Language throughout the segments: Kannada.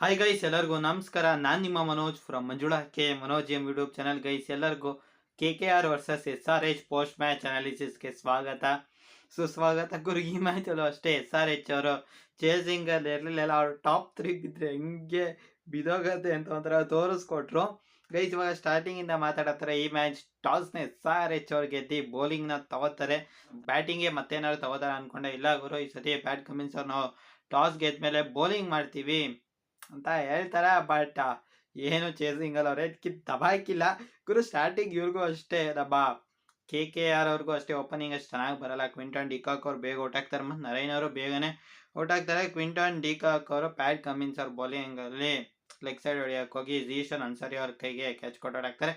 ಹಾಯ್ ಗೈಸ್ ಎಲ್ಲರಿಗೂ ನಮಸ್ಕಾರ. ನಾನು ನಿಮ್ಮ Manoj from Manjula K. Manoj M YouTube channel guys ಎಲ್ಲರಿಗೂ K K R versus S R H post match ಅನಾಲಿಸಿಸ್ಗೆ ಸ್ವಾಗತ. ಸುಸ್ವಾಗತ ಗುರು, ಈ ಮ್ಯಾಚಲ್ಲೂ ಅಷ್ಟೇ. ಎಸ್ ಆರ್ ಎಚ್ ಅವರು ಚೇಸಿಂಗಲ್ಲಿ ಇರಲಿಲ್ಲ ಅವ್ರು ಟಾಪ್ ತ್ರೀ ಬಿದ್ದರೆ ಹೆಂಗೆ ಬಿದೋಗತ್ತೆ ಅಂತ ಒಂಥರ ತೋರಿಸ್ಕೊಟ್ರು. ಗೈಸ್ ಇವಾಗ ಸ್ಟಾರ್ಟಿಂಗಿಂದ ಮಾತಾಡತ್ತಾರೆ ಈ ಮ್ಯಾಚ್ ಟಾಸ್ನ ಎಸ್ ಆರ್ ಎಚ್ ಅವ್ರು ಗೆದ್ದು ನ ತಗೋತಾರೆ. ಬ್ಯಾಟಿಂಗ್ಗೆ ಮತ್ತೇನಾದ್ರು ತಗೋತಾರೆ ಅನ್ಕೊಂಡೆ. ಇಲ್ಲ ಗುರು, ಈ ಸತಿ ಬ್ಯಾಟ್ ಕಮಿನ್ಸ್ ಅವ್ರು ನಾವು ಟಾಸ್ ಗೆದ್ಮೇಲೆ ಬೌಲಿಂಗ್ ಮಾಡ್ತೀವಿ. ಅಂತ ಹೇಳ್ತಾರೆ ಬಟ್ ಏನು ಚೇಸಿಂಗ್ ಅಲ್ಲ ಅವ್ರೆ. ಕಿ ದಬಾಕಿಲ್ಲ ಗುರು ಸ್ಟಾರ್ಟಿಂಗ್ ಇವ್ರಿಗೂ ಅಷ್ಟೇ ದಬ್ಬ ಕೆ ಕೆ ಆರ್ ಅವ್ರಿಗೂ ಅಷ್ಟೇ ಓಪನಿಂಗ್ ಅಷ್ಟು ಚೆನ್ನಾಗಿ ಬರಲ್ಲ. ಕ್ವಿಂಟನ್ ಡಿಕಾಕ್ ಅವ್ರು ಬೇಗ ಔಟ್ ಆಗ್ತಾರೆ ಮತ್ತು ನರೈನ್ ಅವರು ಬೇಗನೆ ಔಟ್ ಆಗ್ತಾರೆ ಕ್ವಿಂಟನ್ ಡಿಕಾಕ್ ಅವರು ಪ್ಯಾಟ್ ಕಮಿನ್ಸ್ ಅವ್ರ ಬೌಲಿಂಗಲ್ಲಿ ಲೆಗ್ ಸೈಡ್ ಹೊಡಿಯಕ್ಕೆ ಹೋಗಿ ಜೀಶನ್ ಅನ್ಸರಿ ಅವ್ರ ಕೈಗೆ ಕ್ಯಾಚ್ ಕೊಟ್ಟು ಹಾಕ್ತಾರೆ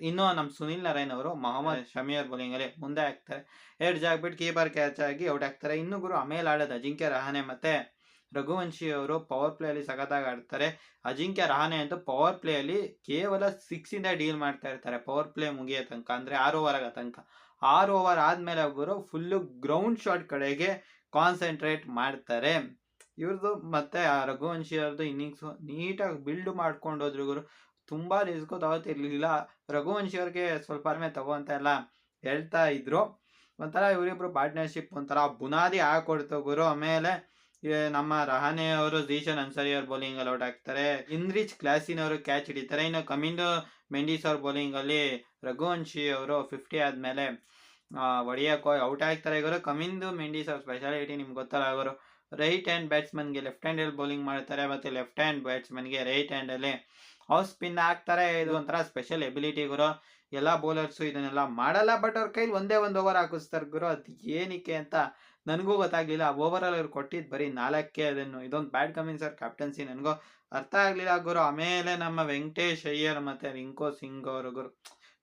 ಇನ್ನು ನಮ್ಮ ಸುನಿಲ್ ನರೈನ್ ಅವರು ಮೊಹಮ್ಮದ್ ಶಮಿ ಅವ್ರ ಬೌಲಿಂಗಲ್ಲಿ ಮುಂದೆ ಹಾಕ್ತಾರೆ. ಎರಡು ಜಾಗ್ಬಿಟ್ಟು ಕೀಪರ್ ಕ್ಯಾಚ್ ಆಗಿ ಔಟ್ ಆಗ್ತಾರೆ ಇನ್ನು ಗುರು ಆಮೇಲೆ ಆಡೋದು ಅಜಿಂಕ್ಯ ರಹಾನೆ ಮತ್ತೆ ರಘುವಂಶಿ ಅವರು ಪವರ್ ಪ್ಲೇ ಅಲ್ಲಿ ಸಖತ್ತಾಗಿ ಆಡ್ತಾರೆ. ಅಜಿಂಕ್ಯ ರಹಾನೆ ಅಂತೂ ಪವರ್ ಪ್ಲೇ ಅಲ್ಲಿ ಕೇವಲ ಸಿಕ್ಸ್ ಇಂದ ಡೀಲ್ ಮಾಡ್ತಾ ಇರ್ತಾರೆ ಪವರ್ ಪ್ಲೇ ಮುಗಿಯೋ ತನಕ. ಅಂದ್ರೆ ಆರು ಓವರ್ ಆಗೋ ತನಕ. ಆರು ಓವರ್ ಆದ್ಮೇಲೆ ಒಬ್ಬರು ಫುಲ್ಲು ಗ್ರೌಂಡ್ ಶಾಟ್ ಕಡೆಗೆ ಕಾನ್ಸಂಟ್ರೇಟ್ ಮಾಡ್ತಾರೆ. ಇವ್ರದ್ದು ಮತ್ತೆ ರಘುವಂಶಿ ಅವ್ರದ್ದು ಇನ್ನಿಂಗ್ಸ್ ನೀಟಾಗಿ ಬಿಲ್ಡ್ ಮಾಡ್ಕೊಂಡು ಹೋದ್ರು ತುಂಬಾ ರಿಸ್ಕ್ ತಗೋತಿರ್ಲಿಲ್ಲ. ರಘುವಂಶಿ ಅವ್ರಿಗೆ ಸ್ವಲ್ಪ ಕಡಿಮೆ ತಗೋಂತ ಎಲ್ಲ ಹೇಳ್ತಾ ಇದ್ರು. ಒಂಥರ ಇವರಿಬ್ರು ಪಾರ್ಟ್ನರ್ಶಿಪ್ ಒಂಥರ ಬುನಾದಿ ಹಾಕೊಡ್ತು ಗುರು. ಆಮೇಲೆ ನಮ್ಮ ರಹಾನೆ ಅವರು ಜೀಶನ್ ಅನ್ಸರಿ ಅವ್ರ ಬೌಲಿಂಗ್ ಅಲ್ಲಿ ಔಟ್ ಆಗ್ತಾರೆ. ಇಂದ್ರಿಚ್ ಕ್ಲಾಸಿನ್ ಅವರು ಕ್ಯಾಚ್ ಹಿಡಿತಾರೆ. ಇನ್ನು ಕಮಿಂದು ಮೆಂಡಿಸ್ ಅವ್ರ ಬೌಲಿಂಗ್ ಅಲ್ಲಿ ರಘುವಂಶಿ ಅವರು ಫಿಫ್ಟಿ ಆದ್ಮೇಲೆ ಹೊಡಿಯಕ್ಕೆ ಔಟ್ ಆಗ್ತಾರೆ. ಇವರು ಕಮಿಂದು ಮೆಂಡಿಸ್ ಅವ್ರ ಸ್ಪೆಷಾಲಿಟಿ ನಿಮ್ಗೆ ಗೊತ್ತಲ್ಲ ಅವರು ರೈಟ್ ಹ್ಯಾಂಡ್ ಬ್ಯಾಟ್ಸ್ಮನ್ಗೆ ಲೆಫ್ಟ್ ಹ್ಯಾಂಡಲ್ಲಿ ಬೌಲಿಂಗ್ ಮಾಡ್ತಾರೆ, ಮತ್ತು ಲೆಫ್ಟ್ ಹ್ಯಾಂಡ್ ಬ್ಯಾಟ್ಸ್ಮನ್ಗೆ ರೈಟ್ ಹ್ಯಾಂಡಲ್ಲಿ ಅವ್ರು ಸ್ಪಿನ್ ಹಾಕ್ತಾರೆ. ಇದು ಒಂಥರ ಸ್ಪೆಷಲ್ ಎಬಿಲಿಟಿ ಗುರು. ಎಲ್ಲ ಬೌಲರ್ಸು ಇದನ್ನೆಲ್ಲ ಮಾಡಲ್ಲ ಬಟ್ ಅವ್ರ ಕೈಲಿ ಒಂದೇ ಒಂದು ಓವರ್ ಹಾಕಿಸ್ತಾರೆ ಗುರು. ಅದು ಏನಕ್ಕೆ ಅಂತ ನನಗೂ ಗೊತ್ತಾಗ್ಲಿಲ್ಲ. ಓವರಾಲ್ ಅವ್ರು ಕೊಟ್ಟಿದ್ದು ಬರೀ ನಾಲ್ಕೇ ಅದನ್ನು. ಇದೊಂದು ಬ್ಯಾಡ್ ಕಮಿಂಗ್ ಸರ್ ಕ್ಯಾಪ್ಟನ್ಸಿ ನನಗೂ ಅರ್ಥ ಆಗಲಿಲ್ಲ ಗುರು. ಆಮೇಲೆ ನಮ್ಮ ವೆಂಕಟೇಶ್ ಅಯ್ಯರ್ ಮತ್ತು ರಿಂಕೋ ಸಿಂಗ್ ಅವರು ಗುರು.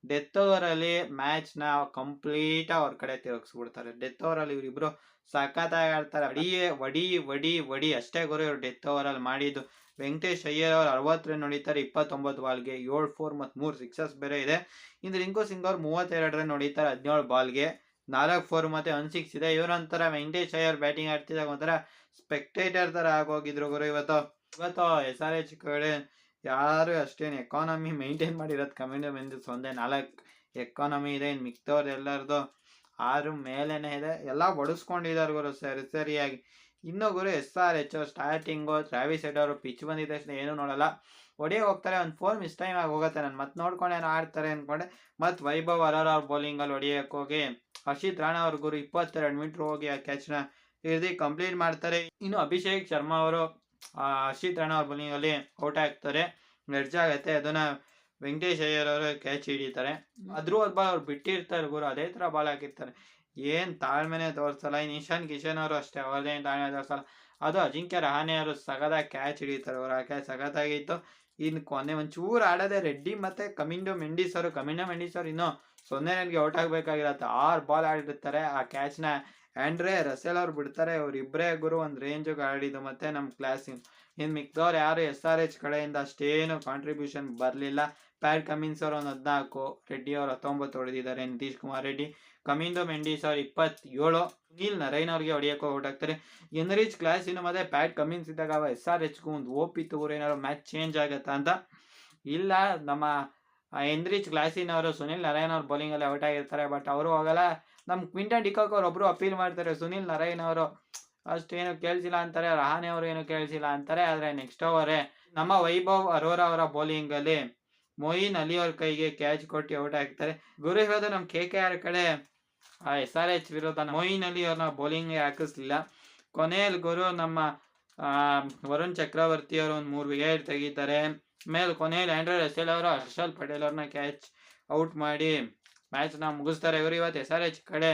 ಡೆತ್ ಓವರಲ್ಲಿ ಮ್ಯಾಚ್ನ ಕಂಪ್ಲೀಟ್ ಅವ್ರ ಕಡೆ ತಿರುಗಿಸ್ಬಿಡ್ತಾರೆ. ಡೆತ್ ಓವರಲ್ಲಿ ಇವರಿಬ್ರು ಸಖತ್ತಾಗಿ ಆಡ್ತಾರೆ. ಅಡಿ ವಡಿ ವಡಿ ವಡಿ ಅಷ್ಟೇ ಗುರು ಇವ್ರು ಡೆತ್ ಓವರಲ್ಲಿ ಮಾಡಿದ್ದು. ವೆಂಕಟೇಶ್ ಅಯ್ಯರ್ ಅವ್ರು ಅರವತ್ತು ರನ್ ಹೊಡಿತಾರೆ ಇಪ್ಪತ್ತೊಂಬತ್ತು ಬಾಲ್ಗೆ, ಏಳು, ಫೋರ್ ಮತ್ತು ಮೂರು ಸಿಕ್ಸಸ್ ಬೇರೆ ಇದೆ. ಇನ್ನು ರಿಂಕು ಸಿಂಗ್ ಅವ್ರು ಮೂವತ್ತೆರಡು ರನ್ ಹೊಡಿತಾರೆ ಹದಿನೇಳು ಬಾಲ್ಗೆ. ನಾಲ್ಕು, ಫೋರ್ ಮತ್ತೆ ಒನ್ ಸಿಕ್ಸ್ ಇದೆ. ಇವರೊಂಥರ ವೆಂಕಟೇಶ್ ಅಯ್ಯರ್ ಬ್ಯಾಟಿಂಗ್ ಆಡ್ತಿದ್ದಾಗ ಒಂಥರ ಸ್ಪೆಕ್ಟೇಟರ್ ತರ ಆಗೋಗಿದ್ರು ಗುರು ಇವತ್ತು. ಇವತ್ತು ಎಸ್ ಆರ್ ಎಚ್ ಕಡೆ ಯಾರು ಅಷ್ಟೇನು. ಎಕಾನಮಿ ಮೇಂಟೈನ್ ಮಾಡಿರೋದು ಕಮ್ಮಿಂದ ಮೆಂದಿಸ್ ಒಂದೇ ನಾಲ್ಕು. ಎಕಾನಮಿ ಇದೆ ಇನ್ನು ಮಿಕ್ತವ್ರು ಎಲ್ಲರದು ಆರು ಮೇಲೇನೆ ಇದೆ. ಎಲ್ಲ ಬಡಿಸ್ಕೊಂಡಿದ್ದಾರೆ ಗುರು ಸರಿ, ಸರಿಯಾಗಿ. ಇನ್ನು ಗುರು S R H starting Travis Head ಅವರು ಪಿಚ್ ಬಂದಿದ್ದ ತಕ್ಷಣ ಏನೂ ನೋಡಲ್ಲ. ಹೊಡಿಯೋ ಹೋಗ್ತಾರೆ, ಒಂದು ಫೋರ್ ಮಿಸ್ ಟೈಮ್ ಆಗಿ ಹೋಗುತ್ತೆ ನಾನು. ಮತ್ತೆ ನೋಡ್ಕೊಂಡು ಆಡ್ತಾರೆ ಅಂದ್ಕೊಂಡೆ ಮತ್ತು ವೈಭವ್ ಅರೋರ್ ಅವ್ರ ಬೌಲಿಂಗಲ್ಲಿ ಹೊಡಿಯೋಕೆ ಹೋಗಿ, ಹರ್ಷಿತ್ ರಾಣಾ ಅವ್ರ ಗುರು ಇಪ್ಪತ್ತೆರಡು ಮೀಟ್ರ್ ಹೋಗಿ ಆ ಕ್ಯಾಚ್ನ ಹಿಡಿದು ಕಂಪ್ಲೀಟ್ ಮಾಡ್ತಾರೆ. ಇನ್ನು ಅಭಿಷೇಕ್ ಶರ್ಮಾ ಅವರು ಹರ್ಷಿತ್ ರಾಣ ಅವ್ರ ಬೌಲಿಂಗಲ್ಲಿ ಔಟ್ ಆಗ್ತಾರೆ ಮೆರ್ಜ್ ಆಗತ್ತೆ ಅದನ್ನ ವೆಂಕಟೇಶ್ ಅಯ್ಯರ್ ಅವರು ಕ್ಯಾಚ್ ಹಿಡಿತಾರೆ. ಅದ್ರೂ ಅದ್ ಬಾಲ್ ಅವ್ರು ಬಿಟ್ಟಿರ್ತಾರೆ ಗುರು ಅದೇ ಥರ ಬಾಲ್ ಹಾಕಿರ್ತಾರೆ. ಏನು ತಾಳ್ಮೆನೆ ತೋರಿಸಲ್ಲ ಇನ್ ಇಶಾನ್ ಕಿಶನ್ ಅವರು ಅಷ್ಟೇ ಅವ್ರದ್ದೇನು ತಾಳ್ಮೆ ತೋರಿಸಲ್ಲ. ಅದು ಅಜಿಂಕ್ಯ ರಹಾನೆ ಅವರು ಸಗದಾಗಿ ಕ್ಯಾಚ್ ಹಿಡಿತಾರೆ ಅವ್ರು ಆ ಕ್ಯಾಚ್ ಸಗದಾಗಿತ್ತು ಇನ್ನು ಕೊನೆ ಒಂಚೂರು ಆಡದೆ ರೆಡ್ಡಿ ಮತ್ತೆ ಕಮಿಂಡೋ ಮೆಂಡಿಸ್ ಅವರು ಕಮಿಂಡೋ ಮೆಂಡಿಸ್ ಅವರು ಇನ್ನು ಸೊನ್ನೆ ರನ್ಗೆ ಔಟ್ ಆಗಬೇಕಾಗಿರತ್ತೆ. ಆರು ಬಾಲ್ ಆಡಿರ್ತಾರೆ ಆ ಕ್ಯಾಚ್ನ ಆ್ಯಂಡ್ರೆ ರಸೇಲ್ ಅವ್ರು ಬಿಡ್ತಾರೆ ಇಬ್ಬರೇ ಗುರು ಒಂದು ರೇಂಜಿಗೆ ಆಡಿದ್ದು ಮತ್ತೆ ನಮ್ಮ ಕ್ಲಾಸಿನ ಇನ್ನು ಮಿಕ್ದವ್ರು ಯಾರು ಎಸ್ ಆರ್ ಎಚ್ ಕಡೆಯಿಂದ ಅಷ್ಟೇನು ಕಾಂಟ್ರಿಬ್ಯೂಷನ್ ಬರಲಿಲ್ಲ. ಪ್ಯಾಟ್ ಕಮಿನ್ಸ್ ಅವರು ಒಂದು ಹದಿನಾಲ್ಕು, ರೆಡ್ಡಿ ಅವರು ಹತ್ತೊಂಬತ್ತು ಹೊಡೆದಿದ್ದಾರೆ, ನಿತೀಶ್ ಕುಮಾರ್ ರೆಡ್ಡಿ, ಕಮಿಂದೋ ಮೆಂಡೀಸ್ ಅವ್ರು ಇಪ್ಪತ್ತೇಳು, ಸುನೀಲ್ ನರೈನ್ ಅವ್ರಿಗೆ ಹೊಡಿಯೋಕೆ ಔಟ್ ಆಗ್ತಾರೆ ಎನ್ರಿಚ್ ಕ್ಲಾಸ್ ಇನ್ನು ಮತ್ತೆ ಪ್ಯಾಟ್ ಕಮಿನ್ಸ್ ಇದ್ದಾಗ ಅವ ಎಸ್ ಆರ್ ಎಚ್ಗೂ ಒಂದು ಓಪಿತ್ತು ಊರು ಏನಾದ್ರು ಮ್ಯಾಚ್ ಚೇಂಜ್ ಆಗುತ್ತಾ ಅಂತ. ಇಲ್ಲ, ನಮ್ಮ ಎನ್ರಿಚ್ ಕ್ಲಾಸಿನವರು ಸುನಿಲ್ ಅವ್ರು ಅವ್ರ ಬೌಲಿಂಗಲ್ಲಿ ಔಟ್ ಆಗಿರ್ತಾರೆ ಬಟ್ ಅವರು ಹೋಗಲ್ಲ. ನಮ್ಮ ಕ್ವಿಂಟನ್ ಡಿಕಾಕ್ ಅವ್ರು ಒಬ್ರು ಅಪೀಲ್ ಮಾಡ್ತಾರೆ, ಸುನಿಲ್ ನರೈನ್ ಅವರು. ಅಷ್ಟೇನು ಕೇಳಿಸಿಲ್ಲ ಅಂತಾರೆ ರಹಾನೆ ಅವರು ಏನು ಕೇಳಿಸಿಲ್ಲ ಅಂತಾರೆ, ಆದರೆ ನೆಕ್ಸ್ಟ್ ಓವರೇ ನಮ್ಮ ವೈಭವ್ ಅರೋರಾ ಅವರ ಬೌಲಿಂಗಲ್ಲಿ ಮೊಯಿನ್ ಅಲಿ ಅವ್ರ ಕೈಗೆ ಕ್ಯಾಚ್ ಕೊಟ್ಟು ಔಟ್ ಆಗ್ತಾರೆ. ಗುರು ಹೇಳೋದು ನಮ್ಮ ಕೆ ಕೆ ಆರ್ ಕಡೆ. ಎಸ್ ಆರ್ ಎಚ್ ವಿರೋಧ ಮೊಯಿನ್ ಅಲಿ ಅವ್ರನ್ನ ಬೌಲಿಂಗ್ಗೆ ಹಾಕಿಸ್ಲಿಲ್ಲ. ಕೊನೆಯಲ್ಲಿ ಗುರು ನಮ್ಮ ವರುಣ್ ಚಕ್ರವರ್ತಿ ಅವರು ಒಂದು ಮೂರು ವಿಕೆಟ್ ತೆಗಿತಾರೆ. ಮೇಲೆ ಕೊನೆಯಲ್ಲಿ ಆ್ಯಂಡ್ರಾಯ್ಡ್ ಎಸ್ ಅವರು ಹರ್ಷಲ್ ಪಟೇಲ್ ಅವ್ರನ್ನ ಕ್ಯಾಚ್ ಔಟ್ ಮಾಡಿ ಮ್ಯಾಚ್ನ ಮುಗಿಸ್ತಾರೆ ಇವರು ಇವತ್ತು ಎಸ್ ಆರ್ ಎಚ್ ಕಡೆ.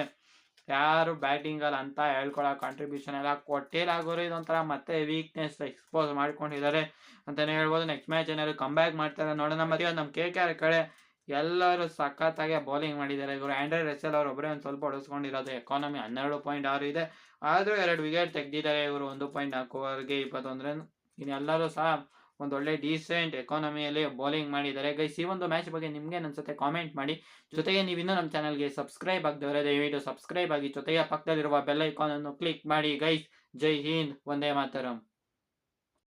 ಯಾರು ಬ್ಯಾಟಿಂಗಲ್ಲಿ ಅಂತ ಹೇಳ್ಕೊಳ್ಳೋ ಕಾಂಟ್ರಿಬ್ಯೂಷನ್ ಎಲ್ಲ ಕೊಟ್ಟಿಲ್ಲ ಇದೊಂಥರ ಮತ್ತೆ ವೀಕ್ನೆಸ್ ಎಕ್ಸ್ಪೋಸ್ ಮಾಡ್ಕೊಂಡಿದ್ದಾರೆ ಅಂತಲೇ ಹೇಳ್ಬೋದು. ನೆಕ್ಸ್ಟ್ ಮ್ಯಾಚ್ ಏನಾದ್ರು ಕಮ್ ಬ್ಯಾಕ್ ಮಾಡ್ತಾರೆ ನೋಡೋಣ ಮತ್ತೆ ಇವತ್ತು ನಮ್ಮ ಕೆ ಕೆ ಆರ್ ಕಡೆ ಎಲ್ಲರೂ ಸಖತ್ತಾಗಿ ಬೌಲಿಂಗ್ ಮಾಡಿದ್ದಾರೆ ಇವರು ಆ್ಯಂಡ್ರೆಡ್ ರೆಸೆಲ್ ಅವ್ರು ಒಬ್ಬರೇ ಒಂದು ಸ್ವಲ್ಪ ಹೊಡೆಸ್ಕೊಂಡಿರೋದು ಎಕಾನಮಿ ಹನ್ನೆರಡು ಪಾಯಿಂಟ್ ಆರು ಇದೆ. ಆದರೂ ಎರಡು ವಿಕೆಟ್ ತೆಗೆದಿದ್ದಾರೆ ಇವರು ಒಂದು ಪಾಯಿಂಟ್ ನಾಲ್ಕು ಓವರ್ಗೆ ಇಪ್ಪತ್ತೊಂದು ರನ್ ಇನ್ನೆಲ್ಲರೂ ಸಹ ಒಂದು ಒಳ್ಳೆ ಡೀಸೆಂಟ್ ಎಕಾನಮಿಯಲ್ಲಿ ಬೌಲಿಂಗ್ ಮಾಡಿದ್ದಾರೆ. ಗೈಸ್ ಈ ಒಂದು ಮ್ಯಾಚ್ ಬಗ್ಗೆ ನಿಮ್ಗೆ ಅನ್ಸುತ್ತೆ ಕಾಮೆಂಟ್ ಮಾಡಿ. ಜೊತೆಗೆ ನೀವು ಇನ್ನೂ ನಮ್ಮ ಚಾನಲ್ಗೆ ಸಬ್ಸ್ಕ್ರೈಬ್ ಆಗದವರೆ ದಯವಿಟ್ಟು ಸಬ್ಸ್ಕ್ರೈಬ್ ಆಗಿ ಜೊತೆಗೆ ಪಕ್ಕದಲ್ಲಿರುವ ಬೆಲ್ ಐಕಾನ್ ಅನ್ನು ಕ್ಲಿಕ್ ಮಾಡಿ. ಗೈಸ್ ಜೈ ಹಿಂದ್ ಒಂದೇ ಮಾತರಂ.